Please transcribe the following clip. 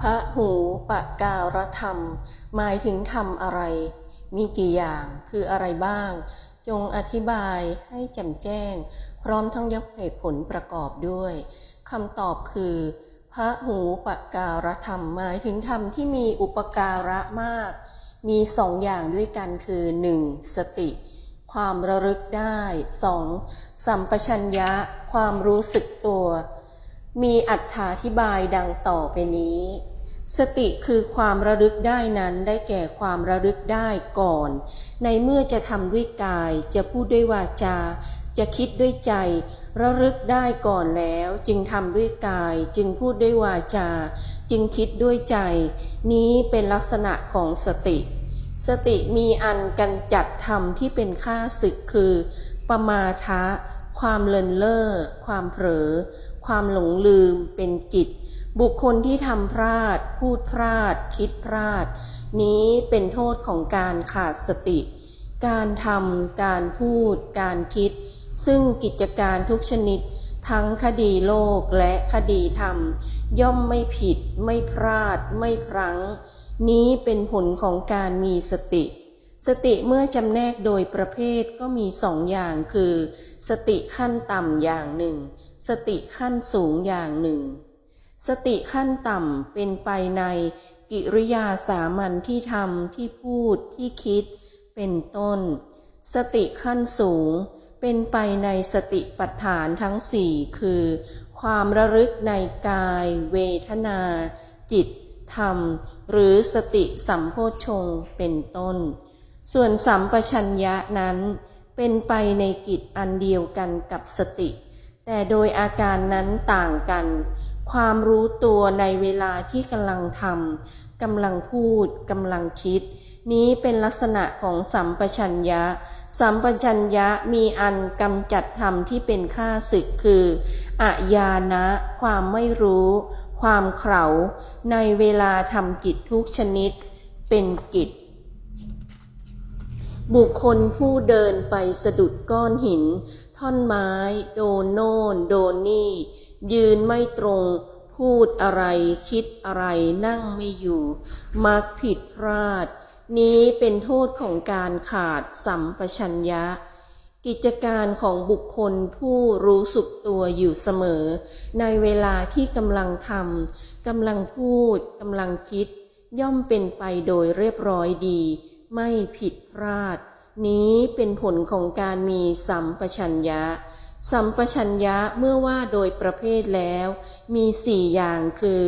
พระหูปะการธรรม หมายถึงทำอะไร มีกี่อย่างคืออะไรบ้าง จงอธิบายให้แจ่มแจ้ง พร้อมทั้งยกเหตุผลประกอบด้วยคำตอบคือ พระหูปะการธรรม หมายถึงธรรมที่มีอุปการะมาก มีสองอย่างด้วยกันคือ 1. สติ ความระลึกได้ 2. สัมปชัญญะ ความรู้สึกตัว มีอัถาธิบายดังต่อไปนี้ สติคือความระลึกได้นั้นได้แก่ความระลึกได้ก่อน ในเมื่อจะทำด้วยกาย จะพูดด้วยวาจา จะคิดด้วยใจ ระลึกได้ก่อนแล้ว จึงทำด้วยกาย จึงพูดด้วยวาจา จึงคิดด้วยใจ นี้เป็นลักษณะของสติ สติมีอันกันจัดธรรมที่เป็นค่าศึกคือ ปมาทะ ความเลินเล่อ ความเผลอ ความหลงลืม เป็นกิจ บุคคลที่ทำพลาด พูดพลาด คิดพลาด นี้เป็นโทษของการขาดสติ การทำ การพูด การคิด ซึ่งกิจการทุกชนิด ทั้งคดีโลกและคดีธรรม ย่อมไม่ผิด ไม่พลาด ไม่พลั้ง นี้เป็นผลของการมีสติ สติเมื่อจำแนกโดยประเภทก็มีสองอย่างคือ สติขั้นต่ำอย่างหนึ่ง สติขั้นสูงอย่างหนึ่ง สติขั้นต่ำเป็นไปในกิริยาสามัญที่ทำที่พูดที่คิด เป็นต้น สติขั้นสูง เป็นไปในสติปัฏฐานทั้งสี่คือ ความระลึกในกาย เวทนา จิต ธรรม หรือสติสัมโพชฌงเป็นต้น ส่วนสัมปชัญญะนั้นเป็นไปในกิจอันเดียวกันกับสติ แต่โดยอาการนั้นต่างกัน ความรู้ตัวในเวลาที่กำลังทำกำลังพูดกำลังคิด นี้เป็นลักษณะของสัมปชัญญะ สัมปชัญญะมีอันกำจัดธรรมที่เป็นข้าศึกคืออะยานะ ความไม่รู้ ความเขลาในเวลาทำกิจทุกชนิด เป็นกิจ บุคคลผู้เดินไปสะดุดก้อนหิน ท่อนไม้ โดนโน่น โดนนี่ ยืนไม่ตรง พูดอะไร คิดอะไรนั่งไม่อยู่ มักผิดพลาด นี้เป็นโทษของการขาดสัมปชัญญะ กิจการของบุคคลผู้รู้สึกตัวอยู่เสมอ ในเวลาที่กำลังทำกำลังพูดกำลังคิด ย่อมเป็นไปโดยเรียบร้อยดี ไม่ผิดพลาด นี้เป็นผลของการมีสัมปชัญญะ สัมปชัญญะเมื่อว่าโดยประเภทแล้ว มีสี่อย่างคือ